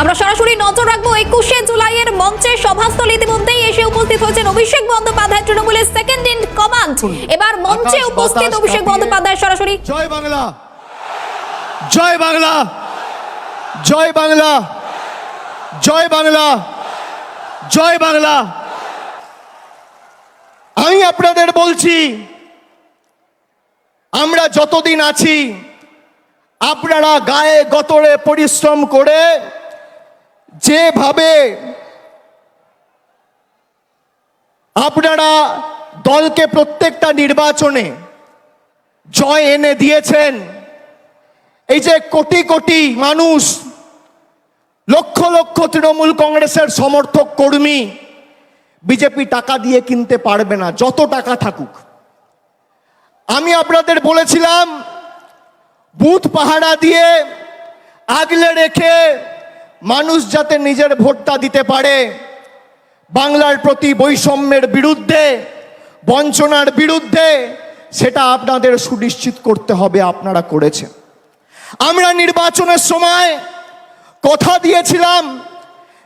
আমরা সরাসরি নজর রাখব একুশে জুলাইয়ের মঞ্চে সভাস্থল ইতিমধ্যেই এসে উপস্থিত হয়েছেন অভিষেক বন্দ্যোপাধ্যায় তৃণমূলের সেকেন্ড ইন কমান্ড এবার মঞ্চে উপস্থিত অভিষেক বন্দ্যোপাধ্যায় সরাসরি। জয় বাংলা। জয় বাংলা। জয় বাংলা। জয় বাংলা। জয় বাংলা। আমি আপনাদের বলছি আমরা যতদিন আছি আপনারা গায়ে গতরে পরিশ্রম করে যেভাবে আপনারা দলকে প্রত্যেকটা নির্বাচনে জয় এনে দিয়েছেন, এই যে কোটি কোটি মানুষ, লক্ষ লক্ষ তৃণমূল কংগ্রেসের সমর্থক কর্মী, বিজেপি টাকা দিয়ে কিনতে পারবে না, যত টাকা থাকুক। আমি আপনাদের বলেছিলাম, বুথ পাহারা দিয়ে আগলে রেখে মানুষ যাতে নিজের ভোটটা দিতে পারে, বাংলার প্রতি বৈষম্যের বিরুদ্ধে, বঞ্চনার বিরুদ্ধে, সেটা আপনাদের সুনিশ্চিত করতে হবে, আপনারা করেছেন। আমরা নির্বাচনের সময় কথা দিয়েছিলাম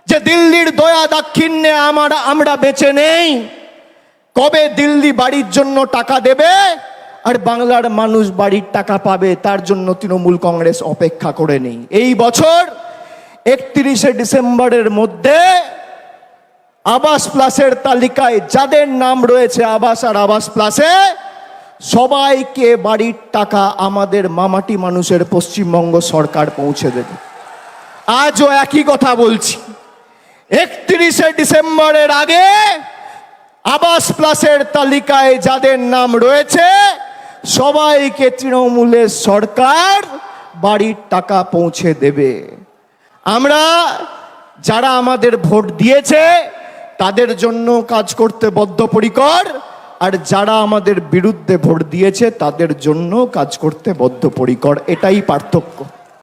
যে দিল্লির দয়া দাক্ষিণ্যে আমার, আমরা বেঁচে নেই। কবে দিল্লি বাড়ির জন্য টাকা দেবে আর বাংলার মানুষ বাড়ির টাকা পাবে, তার জন্য তৃণমূল কংগ্রেস অপেক্ষা করে নেই। এই বছর একত্রিশে ডিসেম্বরের মধ্যে আবাস প্লাসের তালিকায় যাদের নাম রয়েছে আবাস আর আবাস প্লাসে, সবাইকে বাড়ির টাকা আমাদের মামাটি মানুষের পশ্চিমবঙ্গ সরকার পৌঁছে দেবে। আজও একই কথা বলছি। একত্রিশে ডিসেম্বরের আগে আবাস প্লাসের তালিকায় যাদের নাম রয়েছে, সবাইকে তৃণমূলের সরকার বাড়ির টাকা পৌঁছে দেবে। আমরা যারা আমাদের ভোট দিয়েছে, তাদের জন্য কাজ করতে বদ্ধপরিকর, আর যারা আমাদের বিরুদ্ধে ভোট দিয়েছে, তাদের জন্য কাজ করতে বদ্ধপরিকর। এটাই পার্থক্য।